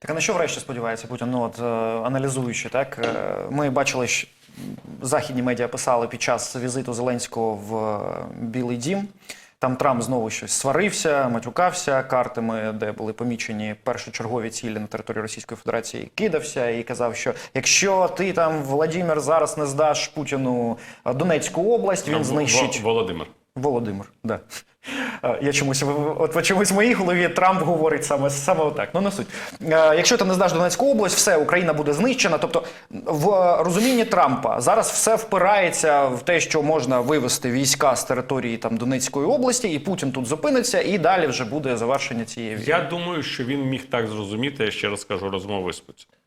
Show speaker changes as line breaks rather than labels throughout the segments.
Так а на що врешті сподівається Путін? Ну от е, аналізуючи, так е, ми бачили, що західні медіа писали під час візиту Зеленського в е, Білий Дім. Там Трамп знову щось сварився, матюкався картами, де були помічені першочергові цілі на території Російської Федерації, кидався і казав, що якщо ти там Владимир зараз не здаш Путіну Донецьку область, він знищить
Володимир.
Володимир, да. Я чомусь от чомусь в моїй голові Трамп говорить саме саме отак. Ну не суть. Якщо ти не здаш Донецьку область, все Україна буде знищена. Тобто, в розумінні Трампа зараз все впирається в те, що можна вивести війська з території там Донецької області, і Путін тут зупиниться, і далі вже буде завершення цієї війни.
Я думаю, що він міг так зрозуміти, я ще раз кажу, розмови з Путіним.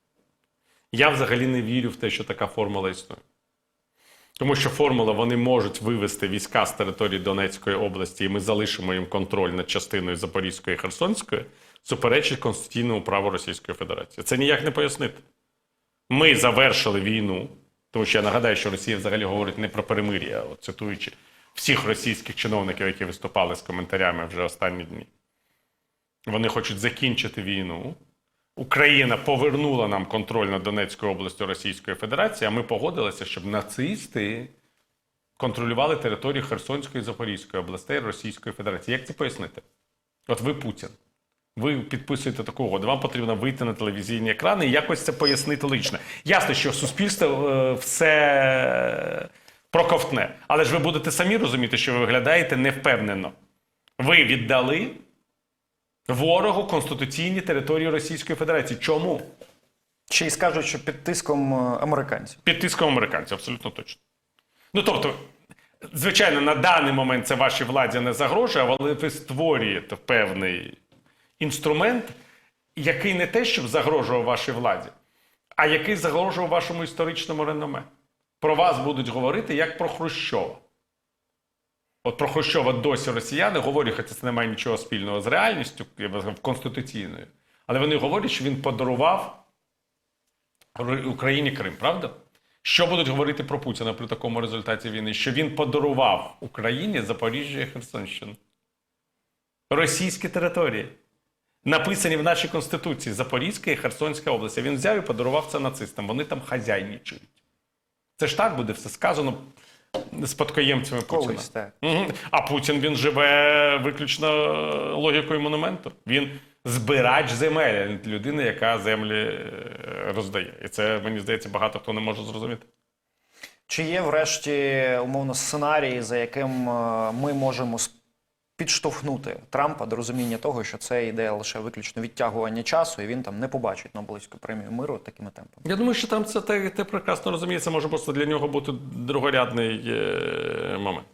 Я взагалі не вірю в те, що така формула існує. Тому що формула вони можуть вивести війська з території Донецької області, і ми залишимо їм контроль над частиною Запорізької і Херсонської, суперечить конституційному праву Російської Федерації. Це ніяк не пояснити. Ми завершили війну, тому що я нагадаю, що Росія взагалі говорить не про перемир'я, а цитуючи всіх російських чиновників, які виступали з коментарями вже останні дні. Вони хочуть закінчити війну. Україна повернула нам контроль над Донецькою областю Російської Федерації, а ми погодилися, щоб нацисти контролювали територію Херсонської і Запорізької областей Російської Федерації. Як це пояснити? От ви Путін. Ви підписуєте таку угоду. Вам потрібно вийти на телевізійні екрани і якось це пояснити лично. Ясно, що суспільство е, все проковтне. Але ж ви будете самі розуміти, що ви виглядаєте невпевнено. Ви віддали ворогу конституційні території Російської Федерації. Чому?
Чи скажуть, що під тиском е, американців?
Під тиском американців, абсолютно точно. Ну тобто, звичайно, на даний момент це вашій владі не загрожує, але ви створюєте певний інструмент, який не те, щоб загрожував вашій владі, а який загрожував вашому історичному реноме. Про вас будуть говорити як про Хрущова. От про Хрущова досі росіяни говорять, хоча це не має нічого спільного з реальністю, я би сказав, конституційною. Але вони говорять, що він подарував Україні Крим, правда? Що будуть говорити про Путіна при такому результаті війни? Що він подарував Україні Запоріжжя і Херсонщину. Російські території. Написані в нашій Конституції Запорізька і Херсонська область. Він взяв і подарував це нацистам. Вони там хазяйничають. Це ж так буде все сказано спадкоємцями Путіна.
Так.
А Путін він живе виключно логікою монументу. Він збирач земель, а не людина, яка землі е, роздає. І це мені здається багато хто не може зрозуміти.
Чи є врешті умовно сценарії, за яким е, ми можемо підштовхнути Трампа до розуміння того, що це йде лише виключно відтягування часу, і він там не побачить Нобелівську премію миру такими темпами?
Я думаю, що там це те, те прекрасно розуміє. Може просто для нього бути другорядний е, момент.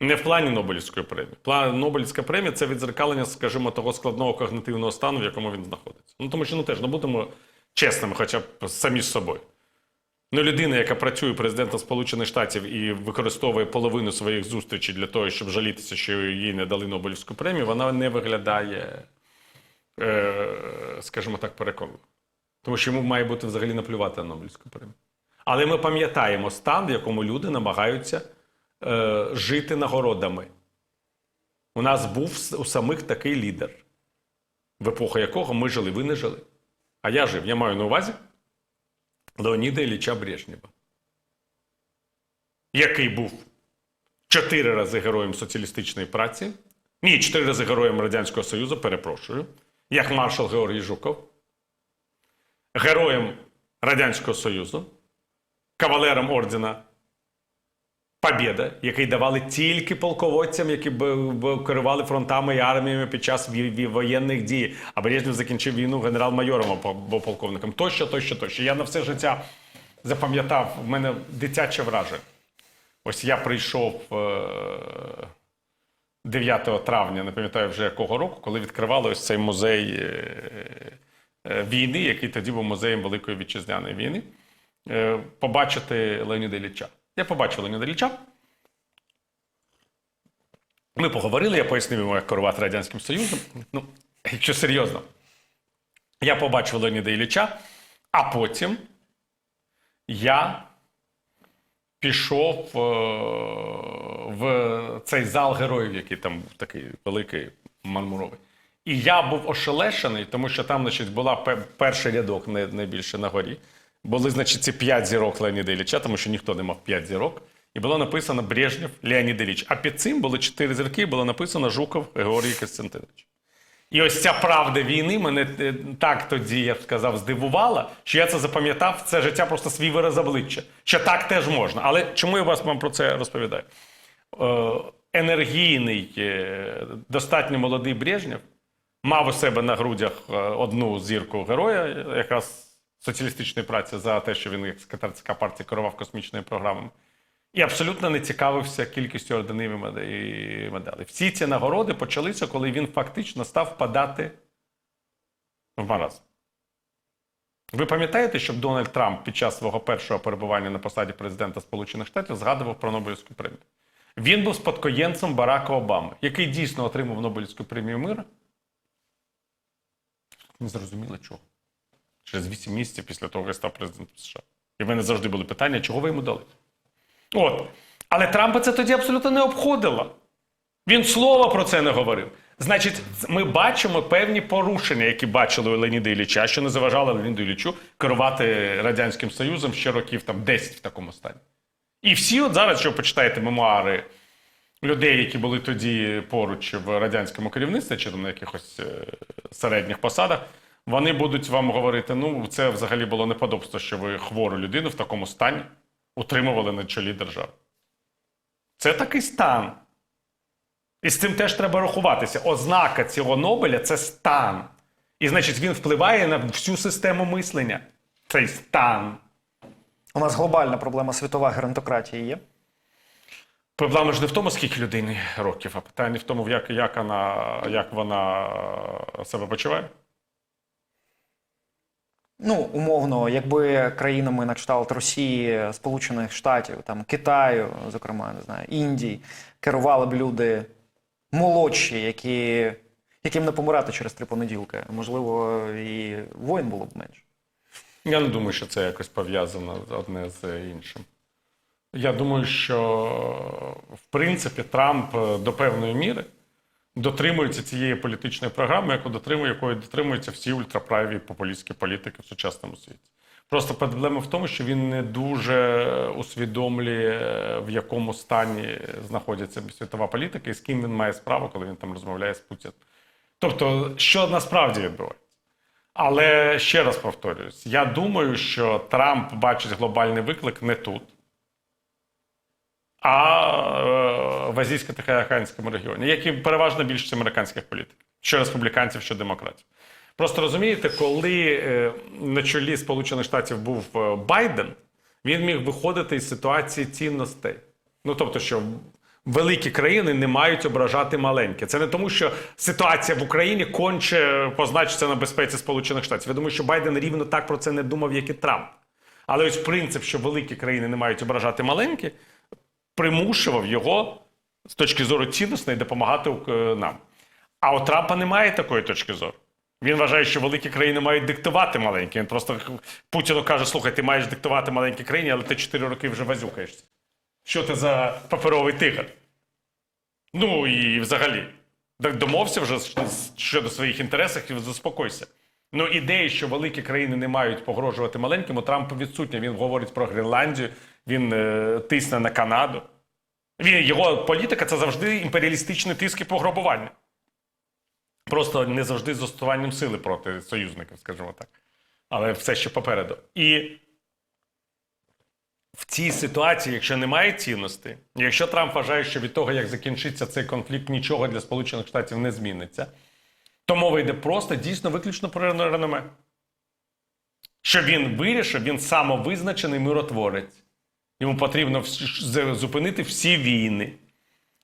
Не в плані Нобелівської премії. План Нобелівська премія це відзеркалення, скажімо, того складного когнитивного стану, в якому він знаходиться. Ну тому що ну теж ну будемо чесними, хоча б самі з собою. Ну, людина, яка працює президентом Сполучених Штатів і використовує половину своїх зустрічей для того, щоб жалітися, що їй не дали Нобелівську премію, вона не виглядає, е, скажімо так, переконливо. Тому що йому має бути взагалі наплювати на Нобелівську премію. Але ми пам'ятаємо стан, в якому люди намагаються е, жити нагородами. У нас був у самих такий лідер, в епоху якого ми жили, ви не жили. А я жив. Я маю на увазі Леоніда Ілліча Брежнєва, який був чотири рази героєм соціалістичної праці, ні, чотири рази героєм Радянського Союзу, перепрошую, як маршал Георгій Жуков, героєм Радянського Союзу, кавалером ордена Побєда, який давали тільки полководцям, які б, керували фронтами і арміями під час воєнних дій. А Брежнєв закінчив війну генерал-майором або полковником. Тощо, тощо, тощо. Я на все життя запам'ятав, в мене дитяче враження. Ось я прийшов е, 9 травня, не пам'ятаю вже якого року, коли відкривали ось цей музей е, е, війни, який тоді був музеєм Великої Вітчизняної війни, е, побачити Леоніда Ілліча. Я побачив Леоніда Ілліча. Ми поговорили, я пояснив йому, як керувати Радянським Союзом. Ну, якщо серйозно, я побачив Леоніда Ілліча, а потім я пішов е, в цей зал героїв, який там був такий великий мармуровий. І я був ошелешений, тому що там, значить, була пе- перший рядок не- найбільше на горі. Були, значить, ці п'ять зірок Леоніда Ілліча, тому що ніхто не мав п'ять зірок. І було написано Брежнєв Леонід Ілліч. А під цим були чотири зірки, було написано Жуков Георгій Костянтинович. І ось ця правда війни мене е, так тоді, я б сказав, здивувала, що я це запам'ятав це життя просто свій вираз обличчя. Що так теж можна. Але чому я вас вам про це розповідаю? Е, енергійний, е, достатньо молодий Брежнєв мав у себе на грудях одну зірку героя, якраз соціалістичної праці за те, що він як секретар ЦК партії керував космічними програмами. І абсолютно не цікавився кількістю орденів і медалей. Всі ці нагороди почалися, коли він фактично став впадати в маразм. Ви пам'ятаєте, щоб Дональд Трамп під час свого першого перебування на посаді президента Сполучених Штатів згадував про Нобелівську премію? Він був спадкоємцем Барака Обами, який дійсно отримав Нобелівську премію мира. Не зрозуміло чого. Через 8 місяців після того, як став президентом США. І в мене завжди були питання, чого ви йому дали? От. Але Трампа це тоді абсолютно не обходило. Він слова про це не говорив. Значить, ми бачимо певні порушення, які бачили у Леоніда Ілліча, що не заважало Леоніду Іллічу керувати Радянським Союзом ще років там 10 в такому стані. І всі, от зараз, що почитаєте мемуари людей, які були тоді поруч в радянському керівництві чи там на якихось е, середніх посадах, вони будуть вам говорити: ну, це взагалі було неподобство, що ви хвору людину в такому стані утримували на чолі держави. Це такий стан. І з цим теж треба рахуватися. Ознака цього Нобеля це стан. І значить, він впливає на всю систему мислення. Цей стан.
У нас глобальна проблема світова геронтократії є.
Проблема ж не в тому, скільки людині років, а питання в тому, як, як, вона, як вона себе почуває.
Ну, умовно, якби країнами на кшталт Росії, Сполучених Штатів, там Китаю, зокрема, не знаю, Індії, керували б люди молодші, які, яким не помирати через три понеділки. Можливо, і воїн було б менше.
Я не думаю, що це якось пов'язано одне з іншим. Я думаю, що в принципі Трамп е, до певної міри дотримується цієї політичної програми, яку дотримує, якої дотримуються всі ультраправі популістські політики в сучасному світі. Просто проблема в тому, що він не дуже усвідомлює, в якому стані знаходиться світова політика і з ким він має справу, коли він там розмовляє з Путіним. Тобто, що насправді відбувається? Але ще раз повторююсь: я думаю, що Трамп бачить глобальний виклик не тут, а е, в азійсько-тихоокеанському регіоні, як і переважно більшість американських політиків, що республіканців, що демократів. Просто розумієте, коли е, на чолі Сполучених Штатів був е, Байден, він міг виходити із ситуації цінностей. Ну тобто, що великі країни не мають ображати маленькі. Це не тому, що ситуація в Україні конче позначиться на безпеці Сполучених Штатів. Я думаю, що Байден рівно так про це не думав, як і Трамп. Але ось принцип, що великі країни не мають ображати маленькі, примушував його з точки зору цінностей допомагати е, нам. А у Трампа немає такої точки зору. Він вважає, що великі країни мають диктувати маленькі. Він просто Путіну каже: слухай, ти маєш диктувати маленькій країні, але ти 4 роки вже вазюкаєшся. Що ти за паперовий тигр? Ну і взагалі, домовся вже щодо своїх інтересів і заспокойся. Ну, ідеї, що великі країни не мають погрожувати маленьким, у Трампа відсутня. Він говорить про Гренландію, він е, тисне на Канаду. Він, його політика це завжди імперіалістичний тиск і пограбування. Просто не завжди з застосуванням сили проти союзників, скажімо так. Але все ще попереду. І в цій ситуації, якщо немає цінностей, якщо Трамп вважає, що від того, як закінчиться цей конфлікт, нічого для Сполучених Штатів не зміниться, то мова йде просто дійсно виключно про реноме. Що він вирішив, він самовизначений миротворець. Йому потрібно зупинити всі війни.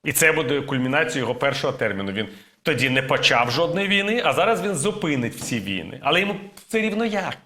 І це буде кульмінацією його першого терміну. Він тоді не почав жодної війни, а зараз він зупинить всі війни. Але йому все рівно як.